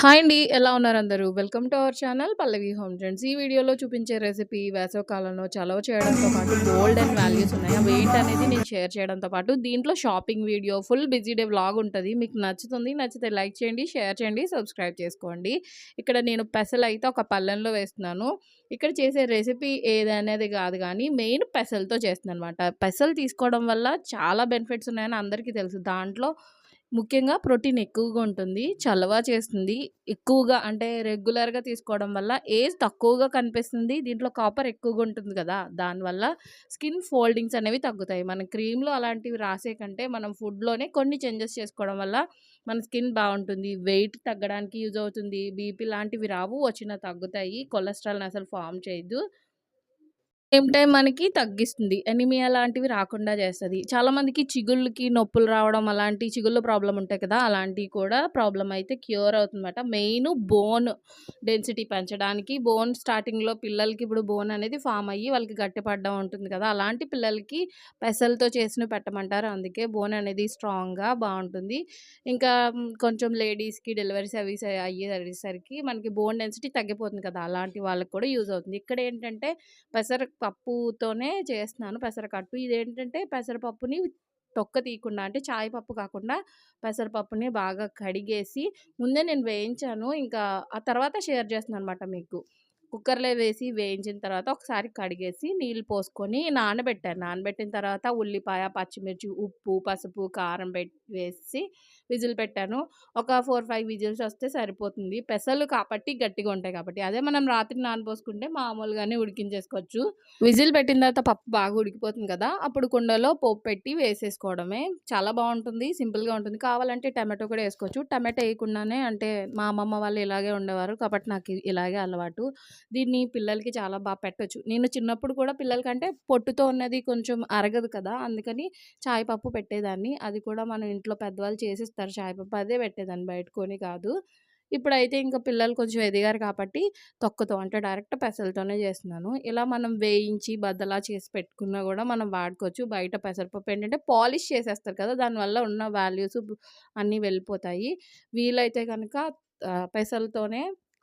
Hi అండి. ఎలా ఉన్నారు అందరూ? Welcome to our channel Pallavi home trends. ఈ వీడియోలో చూపించే రెసిపీ వేసవికాలంలో చలవ చేయడంతో పాటు గోల్డ్ అండ్ వాల్యూస్ ఉన్నాయి. అవి ఏంటనేది నేను షేర్ చేయడంతో పాటు దీంట్లో shopping video, full busy day vlog ఉంటుంది మీకు నచ్చుతుంది. నచ్చితే లైక్ చేయండి, షేర్ చేయండి, సబ్స్క్రైబ్ చేసుకోండి. ఇక్కడ నేను పెసలైతే ఒక పళ్ళెంలో వేస్తున్నాను. ఇక్కడ చేసే రెసిపీ ఏదనేది కాదు కానీ మెయిన్ పెసలతో చేస్తున్నాననమాట. పెసలు తీసుకోవడం వల్ల చాలా బెనిఫిట్స్ ఉన్నాయని అందరికీ తెలుసు. దాంట్లో ముఖ్యంగా ప్రోటీన్ ఎక్కువగా ఉంటుంది. చలవా చేస్తుంది. ఎక్కువగా అంటే రెగ్యులర్‌గా తీసుకోవడం వల్ల ఏజ్ తక్కువగా కనిపిస్తుంది. దీంట్లో కాపర్ ఎక్కువగా ఉంటుంది కదా! దానివల్ల స్కిన్ ఫోల్డింగ్స్ అనేవి తగ్గుతాయి. మన క్రీమ్‌లో అలాంటివి రాసే కంటే మనం ఫుడ్‌లోనే కొన్ని చేంజెస్ చేసుకోవడం వల్ల మన స్కిన్ బాగుంటుంది వెయిట్ తగ్గడానికి యూజ్ అవుతుంది. బీపీ లాంటివి రావు. వచ్చినా తగ్గుతాయి. కొలెస్ట్రాల్‌ని అసలు ఫార్మ్ చేయదు. సేమ్ టైమ్ మనకి తగ్గిస్తుంది. ఎనిమియా లాంటివి రాకుండా చేస్తుంది చాలామందికి చిగుళ్ళకి నొప్పులు రావడం అలాంటి చిగుళ్ళ ప్రాబ్లం ఉంటాయి కదా! అలాంటివి కూడా ప్రాబ్లం అయితే క్యూర్ అవుతుందన్నమాట. మెయిన్ బోన్ డెన్సిటీ పెంచడానికి బోన్ స్టార్టింగ్‌లో పిల్లలకి ఇప్పుడు బోన్ అనేది ఫామ్ అయ్యి వాళ్ళకి గట్టిపడడం ఉంటుంది కదా! అలాంటి పిల్లలకి పెసలతో చేసినవి పెట్టమంటారు. అందుకే బోన్ అనేది స్ట్రాంగ్‌గా బాగుంటుంది ఇంకా కొంచెం లేడీస్‌కి డెలివరీస్ అవి అయ్యేసరికి మనకి బోన్ డెన్సిటీ తగ్గిపోతుంది కదా! అలాంటి వాళ్ళకి కూడా యూజ్ అవుతుంది. ఇక్కడ ఏంటంటే పెసర పప్పుతోనే చేస్తున్నాను పెసరకట్టు. ఇదేంటంటే పెసరపప్పుని తొక్క తీయకుండా అంటే చాయ్ పప్పు కాకుండా పెసరపప్పుని బాగా కడిగేసి ముందే నేను వేయించాను. ఇంకా ఆ తర్వాత షేర్ చేస్తున్నాననమాట మీకు. కుక్కర్‌లో వేసి వేయించిన తర్వాత ఒకసారి కడిగేసి నీళ్ళు పోసుకొని నానబెట్టాను. నానబెట్టిన తర్వాత ఉల్లిపాయ, పచ్చిమిర్చి, ఉప్పు, పసుపు, కారం పెట్టి వేసి విజిల్ పెట్టాను. ఒక 4, 5 విజిల్స్ వస్తే సరిపోతుంది. పెసలు కాబట్టి గట్టిగా ఉంటాయి కాబట్టి. అదే మనం రాత్రి నానబోసుకుంటే మామూలుగానే ఉడికించేసుకోవచ్చు. విజిల్ పెట్టిన తర్వాత పప్పు బాగా ఉడికిపోతుంది కదా! అప్పుడు కుండలో పోపు పెట్టి వేసేసుకోవడమే. చాలా బాగుంటుంది సింపుల్‌గా ఉంటుంది. కావాలంటే టమాటో కూడా వేసుకోవచ్చు టమాటో వేయకుండానే అంటే మా అమ్మమ్మ వాళ్ళు ఇలాగే ఉండేవారు. కాబట్టి నాకు ఇలాగే అలవాటు. దీన్ని పిల్లలకి చాలా బాగా పెట్టొచ్చు. నేను చిన్నప్పుడు కూడా పిల్లలకంటే పొట్టుతో ఉన్నది కొంచెం అరగదు కదా! అందుకని చాయ్ పప్పు పెట్టేదాన్ని. అది కూడా మనం ఇంట్లో పెద్దవాళ్ళు చేసే చాయ్ పప్పు. అదే పెట్టేదాన్ని బయట కొని కాదు. ఇప్పుడైతే ఇంకా పిల్లలు కొంచెం ఎదిగారు కాబట్టి తొక్కతో అంటే డైరెక్ట్ పెసలతోనే చేస్తున్నాను. ఇలా మనం వేయించి బద్దలా చేసి పెట్టుకున్నా కూడా మనం వాడుకోవచ్చు. బయట పెసరపప్పు ఏంటంటే పాలిష్ చేసేస్తారు కదా! దానివల్ల ఉన్న వాల్యూస్ అన్నీ వెళ్ళిపోతాయి. వీలైతే కనుక పెసలతోనే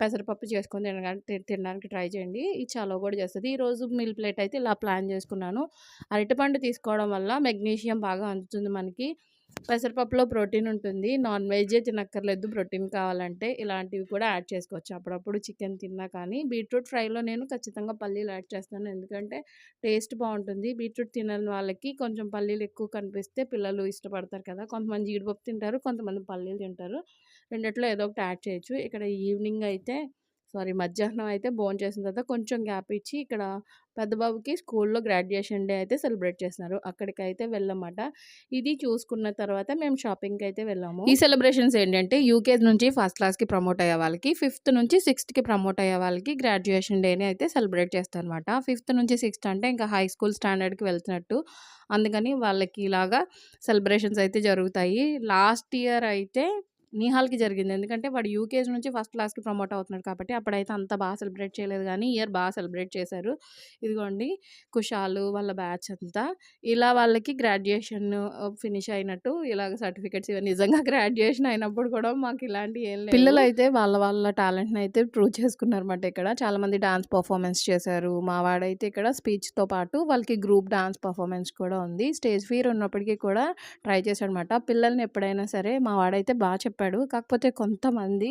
పెసరపప్పు చేసుకొని తినడానికి తినడానికి ట్రై చేయండి. ఇది చలో కూడా చేస్తుంది ఈరోజు మీల్ ప్లేట్ అయితే ఇలా ప్లాన్ చేసుకున్నాను. అరటిపండు తీసుకోవడం వల్ల మెగ్నీషియం బాగా అందుతుంది మనకి. పెసరపప్పులో ప్రోటీన్ ఉంటుంది. నాన్ వెజే తినక్కర్లేదు ప్రోటీన్ కావాలంటే. ఇలాంటివి కూడా యాడ్ చేసుకోవచ్చు. అప్పుడప్పుడు చికెన్ తిన్నా కానీ బీట్రూట్ ఫ్రైలో నేను ఖచ్చితంగా పల్లీలు యాడ్ చేస్తాను. ఎందుకంటే టేస్ట్ బాగుంటుంది బీట్రూట్ తినని వాళ్ళకి కొంచెం పల్లీలు ఎక్కువ కనిపిస్తే పిల్లలు ఇష్టపడతారు కదా! కొంతమంది జీడిపప్పు తింటారు. కొంతమంది పల్లీలు తింటారు. రెండిట్లో ఏదో ఒకటి యాడ్ చేయొచ్చు. ఇక్కడ ఈవినింగ్ అయితే సారీ మధ్యాహ్నం అయితే భోంచేసిన తర్వాత కొంచెం గ్యాప్ ఇచ్చి ఇక్కడ పెద్దబాబుకి స్కూల్‌లో గ్రాడ్యుయేషన్ డే అయితే సెలబ్రేట్ చేస్తున్నారు. అక్కడికైతే వెళ్ళమాట ఇది చూసుకున్న తర్వాత మేము షాపింగ్కి అయితే వెళ్ళాము. ఈ సెలబ్రేషన్స్ ఏంటంటే యూకేజీ నుంచి ఫస్ట్ క్లాస్‌కి ప్రమోట్ అయ్యే వాళ్ళకి, ఫిఫ్త్ నుంచి సిక్స్త్‌కి ప్రమోట్ అయ్యే వాళ్ళకి గ్రాడ్యుయేషన్ డేని అయితే సెలబ్రేట్ చేస్తారనమాట. ఫిఫ్త్ నుంచి సిక్స్త్ అంటే ఇంకా హై స్కూల్ స్టాండర్డ్‌కి వెళ్తున్నట్టు. అందుకని వాళ్ళకి ఇలాగా సెలబ్రేషన్స్ అయితే జరుగుతాయి. లాస్ట్ ఇయర్ అయితే నిహాల్‌కి జరిగింది. ఎందుకంటే వాడు యూకేజీ నుంచి ఫస్ట్ క్లాస్‌కి ప్రమోట్ అవుతున్నాడు కాబట్టి అప్పుడైతే అంత బాగా సెలబ్రేట్ చేయలేదు కానీ ఇయర్ బాగా సెలబ్రేట్ చేశారు. ఇదిగోండి కుషాలు వాళ్ళ బ్యాచ్ అంతా. ఇలా వాళ్ళకి గ్రాడ్యుయేషన్ ఫినిష్ అయినట్టు ఇలాగ సర్టిఫికేట్స్ ఇవన్నీ నిజంగా గ్రాడ్యుయేషన్ అయినప్పుడు కూడా మాకు ఇలాంటి ఏం లేవు. పిల్లలైతే వాళ్ళ వాళ్ళ టాలెంట్‌ని అయితే ప్రూవ్ చేసుకున్నారన్నమాట ఇక్కడ. చాలామంది డాన్స్ పర్ఫార్మెన్స్ చేశారు. మా వాడైతే ఇక్కడ స్పీచ్‌తో పాటు వాళ్ళకి గ్రూప్ డాన్స్ పర్ఫార్మెన్స్ కూడా ఉంది. స్టేజ్ ఫీర్ ఉన్నప్పటికీ కూడా ట్రై చేశాడనమాట. పిల్లల్ని ఎప్పుడైనా సరే మా వాడైతే బాగా చెప్పాడు. కాకపోతే కొంతమంది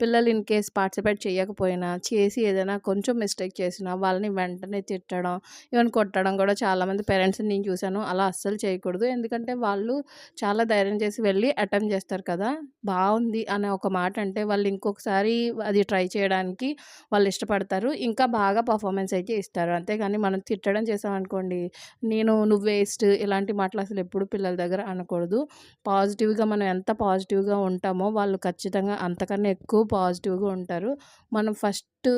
పిల్లలు ఇన్ కేస్ పార్టిసిపేట్ చేయకపోయినా, చేసి ఏదైనా కొంచెం మిస్టేక్ చేసినా వాళ్ళని వెంటనే తిట్టడం, ఈవెన్ కొట్టడం కూడా చాలామంది పేరెంట్స్‌ని నేను చూశాను. అలా అస్సలు చేయకూడదు. ఎందుకంటే వాళ్ళు చాలా ధైర్యం చేసి వెళ్ళి అటెంప్ట్ చేస్తారు కదా! బాగుంది అనే ఒక మాట అంటే వాళ్ళు ఇంకొకసారి అది ట్రై చేయడానికి వాళ్ళు ఇష్టపడతారు. ఇంకా బాగా పర్ఫార్మెన్స్ అయితే ఇస్తారు. అంతేగాని మనం తిట్టడం చేసామనుకోండి, నేను నువ్వు వేస్ట్ ఇలాంటి మాటలు అసలు ఎప్పుడు పిల్లల దగ్గర అనకూడదు. పాజిటివ్‌గా మనం ఎంత పాజిటివ్‌గా ఉంటాం ఉంటామో వాళ్ళు ఖచ్చితంగా అంతకన్నా ఎక్కువ పాజిటివ్‌గా ఉంటారు. మనం ఫస్ట్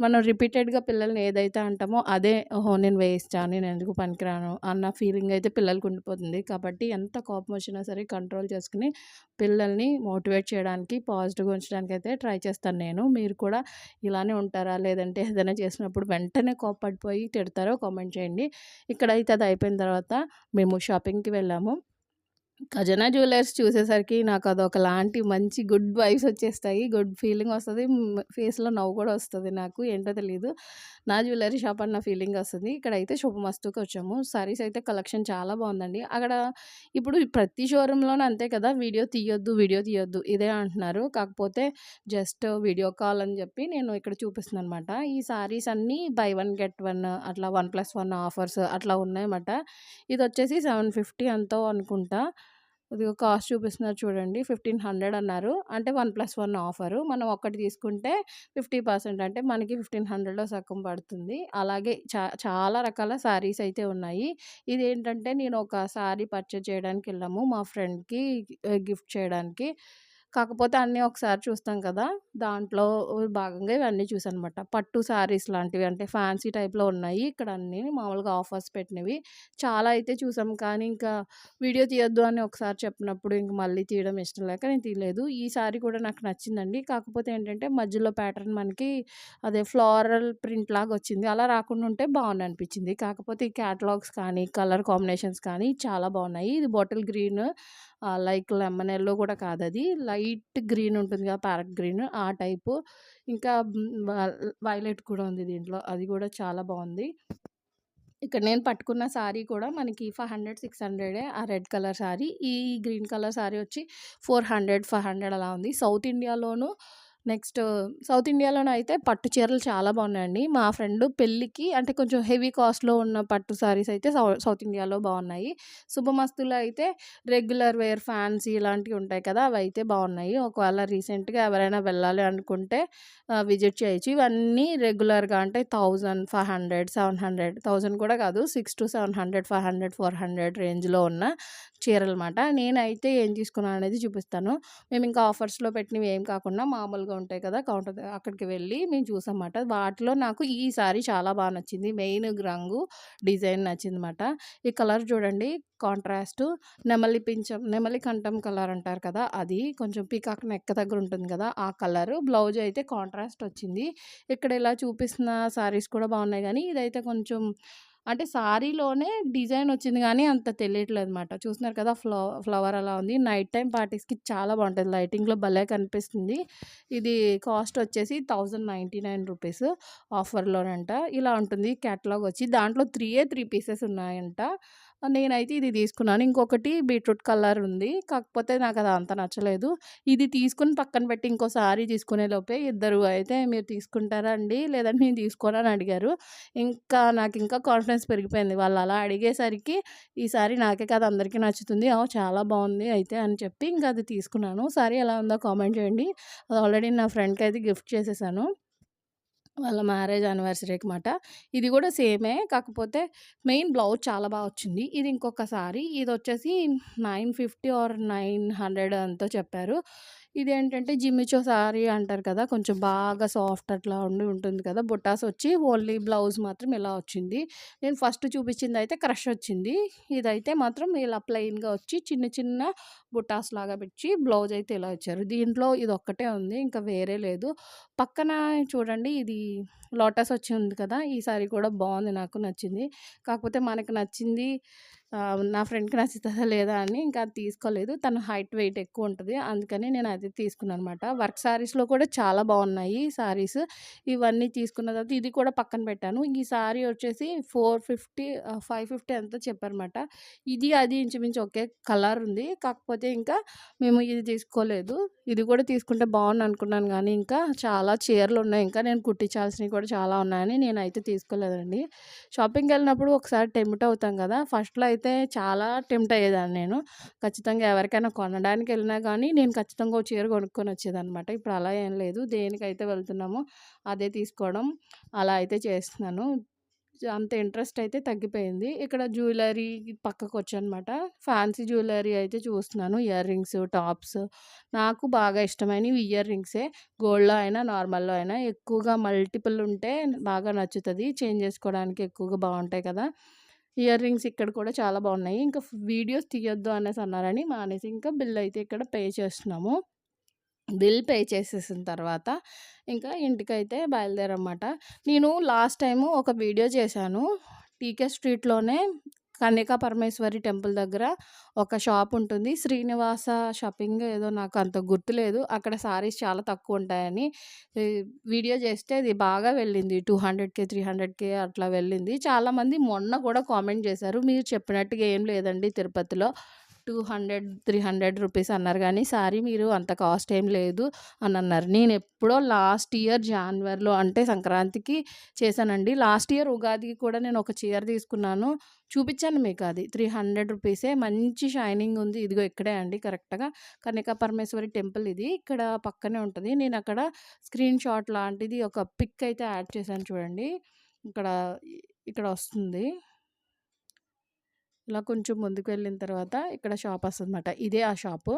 మనం రిపీటెడ్‌గా పిల్లల్ని ఏదైతే అంటామో అదే ఓహో! నేను వేయిస్తాను నేను ఎందుకు పనికిరాను అన్న ఫీలింగ్ అయితే పిల్లలకు ఉండిపోతుంది. కాబట్టి ఎంత కోపం వచ్చినా సరే కంట్రోల్ చేసుకుని పిల్లల్ని మోటివేట్ చేయడానికి, పాజిటివ్‌గా ఉంచడానికి అయితే ట్రై చేస్తాను నేను. మీరు కూడా ఇలానే ఉంటారా? లేదంటే ఏదైనా చేసినప్పుడు వెంటనే కోపడిపోయి తిడతారో కామెంట్ చేయండి. ఇక్కడైతే అది అయిపోయిన తర్వాత మేము షాపింగ్‌కి వెళ్ళాము. ఖజానా జ్యువెలర్స్ చూసేసరికి నాకు అదొకలాంటి మంచి గుడ్ వైబ్స్ వచ్చేస్తాయి. గుడ్ ఫీలింగ్ వస్తుంది ఫేస్‌లో నవ్వు కూడా వస్తుంది నాకు. ఏంటో తెలీదు. నా జ్యువెలరీ షాప్ అన్న ఫీలింగ్ వస్తుంది ఇక్కడైతే శుభమస్తుకొచ్చాము. సారీస్ అయితే కలెక్షన్ చాలా బాగుందండి అక్కడ ఇప్పుడు ప్రతి షోరూంలోనే అంతే కదా! వీడియో తీయొద్దు, వీడియో తీయొద్దు ఇదే అంటున్నారు. కాకపోతే జస్ట్ వీడియో కాల్ అని చెప్పి నేను ఇక్కడ చూపిస్తున్నాను అనమాట ఈ సారీస్ అన్నీ బై వన్ గెట్ వన్ అట్లా 1+1 ఆఫర్స్ అట్లా ఉన్నాయన్నమాట. ఇదొచ్చేసి 750 ఎంతో అనుకుంటా. ఇదిగో కాస్ట్ చూపిస్తున్నారు చూడండి. 1500 అన్నారు. అంటే 1+1 ఆఫరు. మనం ఒక్కటి తీసుకుంటే 50% అంటే మనకి 1500లో సగం పడుతుంది. అలాగే చా చాలా రకాల సారీస్ అయితే ఉన్నాయి. ఇదేంటంటే నేను ఒక శారీ పర్చేజ్ చేయడానికి వెళ్ళాము మా ఫ్రెండ్‌కి గిఫ్ట్ చేయడానికి. కాకపోతే అన్నీ ఒకసారి చూస్తాం కదా! దాంట్లో భాగంగా ఇవన్నీ చూసానమాట. పట్టు సారీస్ లాంటివి అంటే ఫ్యాన్సీ టైప్‌లో ఉన్నాయి. ఇక్కడ అన్నీ మామూలుగా ఆఫర్స్ పెట్టినవి. చాలా అయితే చూసాం. కానీ ఇంకా వీడియో తీయొద్దు అని ఒకసారి చెప్పినప్పుడు ఇంక మళ్ళీ తీయడం ఇష్టం లేక నేను తీయలేదు. ఈ సారీ కూడా నాకు నచ్చిందండి. కాకపోతే ఏంటంటే మధ్యలో ప్యాటర్న్ మనకి అదే ఫ్లోరల్ ప్రింట్ లాగా వచ్చింది. అలా రాకుండా ఉంటే బాగుంది అనిపించింది. కాకపోతే ఈ క్యాటలాగ్స్ కానీ, కలర్ కాంబినేషన్స్ కానీ చాలా బాగున్నాయి ఇది bottle green like lemon yellow కూడా కాదు అది లైట్ గ్రీన్ ఉంటుంది కదా! ప్యారెట్ గ్రీన్ ఆ టైపు. ఇంకా వైలెట్ కూడా ఉంది దీంట్లో. అది కూడా చాలా బాగుంది ఇక్కడ నేను పట్టుకున్న శారీ కూడా మనకి 500, 600 ఆ రెడ్ కలర్ శారీ ఈ గ్రీన్ కలర్ శారీ వచ్చి 400, 500 అలా ఉంది. సౌత్ ఇండియాలోనూ నెక్స్ట్ సౌత్ ఇండియాలోనే అయితే పట్టు చీరలు చాలా బాగున్నాయండి. మా ఫ్రెండ్ పెళ్ళికి అంటే కొంచెం హెవీ కాస్ట్‌లో ఉన్న పట్టు సారీస్ అయితే సౌత్ ఇండియాలో బాగున్నాయి శుభమస్తులో అయితే రెగ్యులర్ వేర్ ఫ్యాన్సీ ఇలాంటివి ఉంటాయి కదా! అవి అయితే బాగున్నాయి ఒకవేళ రీసెంట్‌గా ఎవరైనా వెళ్ళాలి అనుకుంటే విజిట్ చేయొచ్చు. ఇవన్నీ రెగ్యులర్‌గా అంటే 1000, 500, 700 1000 కూడా కాదు 6-700, 500, 400 రేంజ్‌లో ఉన్న చీరలమాట. నేనైతే ఏం తీసుకున్నాను అనేది చూపిస్తాను. మేము ఇంకా ఆఫర్స్‌లో పెట్టినవి ఏం కాకుండా మామూలుగా ఉంటాయి కదా! కౌంటర్ అక్కడికి వెళ్ళి మేము చూసామమాట. వాటిలో నాకు ఈ సారీ చాలా బాగా నచ్చింది. మెయిన్ రంగు, డిజైన్ నచ్చిందన్నమాట. ఈ కలర్ చూడండి కాంట్రాస్ట్ నెమలి పించం నెమలి కంఠం కలర్ అంటారు కదా! అది కొంచెం పీకాక్ నెక్క దగ్గర ఉంటుంది కదా! ఆ కలరు. బ్లౌజ్ అయితే కాంట్రాస్ట్ వచ్చింది. ఇక్కడ ఇలా చూపిస్తున్న సారీస్ కూడా బాగున్నాయి కానీ ఇదైతే కొంచెం అంటే సారీలోనే డిజైన్ వచ్చింది కానీ అంత తెలియట్లేదన్నమాట. చూస్తున్నారు కదా! ఫ్లవ ఫ్లవర్ అలా ఉంది. నైట్ టైం పార్టీస్‌కి చాలా బాగుంటుంది లైటింగ్‌లో భలే కనిపిస్తుంది. ఇది కాస్ట్ వచ్చేసి 1099 రూపీస్ ఆఫర్‌లోనంట. ఇలా ఉంటుంది క్యాటలాగ్ వచ్చి. దాంట్లో త్రీయే త్రీ పీసెస్ ఉన్నాయంట. నేనైతే ఇది తీసుకున్నాను. ఇంకొకటి బీట్రూట్ కలర్ ఉంది. కాకపోతే నాకు అది అంత నచ్చలేదు. ఇది తీసుకొని పక్కన పెట్టి ఇంకోసారి తీసుకునే లోపే ఇద్దరు అయితే "మీరు తీసుకుంటారా అండి? లేదంటే నేను తీసుకోనా?" అని అడిగారు. ఇంకా నాకు ఇంకా కాన్ఫిడెన్స్ పెరిగిపోయింది. వాళ్ళు అలా అడిగేసరికి ఈ నాకే కాదు అందరికీ నచ్చుతుంది. "ఓహ్! చాలా బాగుంది అయితే" అని చెప్పి ఇంకా అది తీసుకున్నాను. సారీ ఎలా ఉందో కామెంట్ చేయండి. అది ఆల్రెడీ నా ఫ్రెండ్కి అయితే గిఫ్ట్ చేసేసాను. వాళ్ళ మ్యారేజ్ యానివర్సరీకి మాట. ఇది కూడా సేమే. కాకపోతే మెయిన్ బ్లౌజ్ చాలా బాగా వచ్చింది. ఇది ఇంకొక సారీ. ఇదొచ్చేసి 950 ఆర్ నైన్ హండ్రెడ్ అంతా చెప్పారు. ఇదేంటంటే జిమ్మిచో సారీ అంటారు కదా! కొంచెం బాగా సాఫ్ట్ అట్లా ఉండి ఉంటుంది కదా! బుట్టాస్ వచ్చి ఓన్లీ బ్లౌజ్ మాత్రం ఇలా వచ్చింది. నేను ఫస్ట్ చూపించింది అయితే క్రష్ వచ్చింది. ఇదైతే మాత్రం ఇలా ప్లెయిన్‌గా వచ్చి చిన్న చిన్న బుట్టాస్ లాగా పెట్టి బ్లౌజ్ అయితే ఇలా వచ్చారు దీంట్లో ఇది ఒక్కటే ఉంది. ఇంకా వేరే లేదు. పక్కన చూడండి ఇది లోటస్ వచ్చి ఉంది కదా! ఈ సారీ కూడా బాగుంది నాకు నచ్చింది. కాకపోతే మనకు నచ్చింది నా ఫ్రెండ్‌కి నచ్చుతదా లేదా అని ఇంకా అది తీసుకోలేదు. తను హైట్, వెయిట్ ఎక్కువ ఉంటుంది అందుకని నేను అది తీసుకున్నానన్నమాట. వర్క్ సారీస్‌లో కూడా చాలా బాగున్నాయి సారీస్. ఇవన్నీ తీసుకున్న తర్వాత ఇది కూడా పక్కన పెట్టాను. ఈ శారీ వచ్చేసి ఫోర్ ఫిఫ్టీ ఫైవ్ ఫిఫ్టీ ఎంతో చెప్పారనమాట ఇది అది ఇంచుమించు ఒకే కలర్ ఉంది. కాకపోతే ఇంకా మేము ఇది తీసుకోలేదు. ఇది కూడా తీసుకుంటే బాగుంది అనుకున్నాను కానీ ఇంకా చాలా చీరలు ఉన్నాయి ఇంకా నేను కుట్టించాల్సినవి కూడా చాలా ఉన్నాయని నేనైతే తీసుకోలేదండి. షాపింగ్కి వెళ్ళినప్పుడు ఒకసారి టెంప్ట్ అవుతాం కదా! ఫస్ట్‌లో అయితే అయితే చాలా టెంప్ట్ అయ్యేదాన్ని నేను. ఖచ్చితంగా ఎవరికైనా కొనడానికి వెళ్ళినా కానీ నేను ఖచ్చితంగా ఒక చీర కొనుక్కొని వచ్చేదాన్నమాట. ఇప్పుడు అలా ఏం లేదు. దేనికైతే వెళ్తున్నామో అదే తీసుకోవడం అలా అయితే చేస్తున్నాను. అంత ఇంట్రెస్ట్ అయితే తగ్గిపోయింది. ఇక్కడ జ్యువెలరీ పక్కకొచ్చానమాట. ఫ్యాన్సీ జ్యువెలరీ అయితే చూస్తున్నాను. ఇయర్ రింగ్స్, టాప్స్ నాకు బాగా ఇష్టమైనవి ఇయర్ రింగ్సే. గోల్డ్‌లో అయినా, నార్మల్‌లో అయినా ఎక్కువగా మల్టిపుల్ ఉంటే బాగా నచ్చుతుంది చేంజ్ చేసుకోవడానికి ఎక్కువగా బాగుంటాయి కదా! ఇయర్ రింగ్స్ ఇక్కడ కూడా చాలా బాగున్నాయి ఇంకా వీడియోస్ తీయొద్దు అనేసి అన్నారని మానేసి ఇంకా బిల్ అయితే ఇక్కడ పే చేస్తున్నాము. బిల్ పే చేసేసిన తర్వాత ఇంకా ఇంటికైతే బయలుదేరమాట నేను లాస్ట్ టైము ఒక వీడియో చేశాను. టీకే స్ట్రీట్‌లోనే కన్యకా పరమేశ్వరి టెంపుల్ దగ్గర ఒక షాప్ ఉంటుంది. శ్రీనివాస షాపింగ్ ఏదో నాకు అంత గుర్తులేదు. అక్కడ సారీస్ చాలా తక్కువ ఉంటాయని వీడియో చేస్తే అది బాగా వెళ్ళింది. 200కే, 300కే అట్లా వెళ్ళింది. చాలామంది మొన్న కూడా కామెంట్ చేశారు. మీరు చెప్పినట్టుగా ఏం లేదండి తిరుపతిలో 200, 300 రూపీస్ అన్నారు కానీ సారీ మీరు అంత కాస్ట్ ఏం లేదు అని అన్నారు. నేను ఎప్పుడో లాస్ట్ ఇయర్ జాన్వరిలో అంటే సంక్రాంతికి చేశానండి. లాస్ట్ ఇయర్ ఉగాదికి కూడా నేను ఒక చీర తీసుకున్నాను. చూపించాను మీకు అది. 300 రూపీసే మంచి షైనింగ్ ఉంది. ఇదిగో ఇక్కడే అండి కరెక్ట్‌గా కన్యకా పరమేశ్వరి టెంపుల్ ఇది. ఇక్కడ పక్కనే ఉంటుంది నేను అక్కడ స్క్రీన్ షాట్ లాంటిది ఒక పిక్ అయితే యాడ్ చేశాను చూడండి. ఇక్కడ ఇక్కడ వస్తుంది. ఇలా కొంచెం ముందుకు వెళ్ళిన తర్వాత ఇక్కడ షాప్ వస్తదనమాట. ఇదే ఆ షాపు.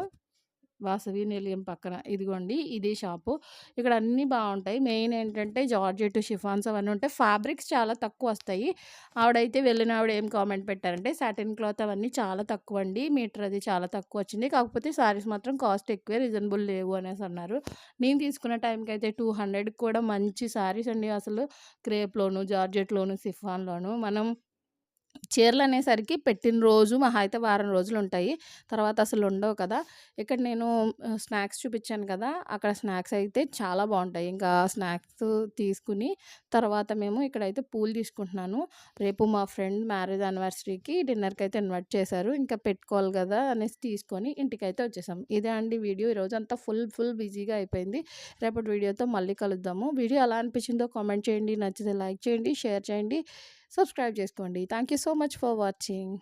వాసవి నిలయం పక్కన ఇదిగోండి ఇదే షాపు. ఇక్కడ అన్నీ బాగుంటాయి మెయిన్ ఏంటంటే జార్జెట్, షిఫాన్స్ అవన్నీ ఉంటాయి. ఫ్యాబ్రిక్స్ చాలా తక్కువ వస్తాయి ఆవిడైతే వెళ్ళిన ఆవిడ ఏం కామెంట్ పెట్టారంటే సాటిన్ క్లాత్ అవన్నీ చాలా తక్కువ అండి మీటర్ అది చాలా తక్కువ వచ్చింది కాకపోతే సారీస్ మాత్రం కాస్ట్ ఎక్కువే రీజనబుల్ లేవు అనేసి అన్నారు. నేను తీసుకున్న టైంకి అయితే టూ 200కి కూడా మంచి సారీస్ అండి అసలు. క్రేప్‌లోను, జార్జెట్‌లోను, షిఫాన్‌లోను మనం చీరలు అనేసరికి పెట్టిన రోజు మహా అయితే వారం రోజులుంటాయి. తర్వాత అసలు ఉండవు కదా! ఇక్కడ నేను స్నాక్స్ చూపించాను కదా! అక్కడ స్నాక్స్ అయితే చాలా బాగుంటాయి ఇంకా స్నాక్స్ తీసుకుని తర్వాత మేము ఇక్కడైతే పూలు తీసుకుంటున్నాను. రేపు మా ఫ్రెండ్ మ్యారేజ్ యానివర్సరీకి అయితే ఇన్వైట్ చేశారు. ఇంకా పెట్టుకోవాలి కదా! అనేసి తీసుకొని ఇంటికైతే వచ్చేసాం. ఇదే అండి వీడియో. ఈరోజంతా ఫుల్ ఫుల్ బిజీగా అయిపోయింది. రేపటి వీడియోతో మళ్ళీ కలుద్దాము. వీడియో ఎలా అనిపించిందో కామెంట్ చేయండి. నచ్చితే లైక్ చేయండి, షేర్ చేయండి, సబ్స్క్రైబ్ చేసుకోండి. Thank you so much for watching.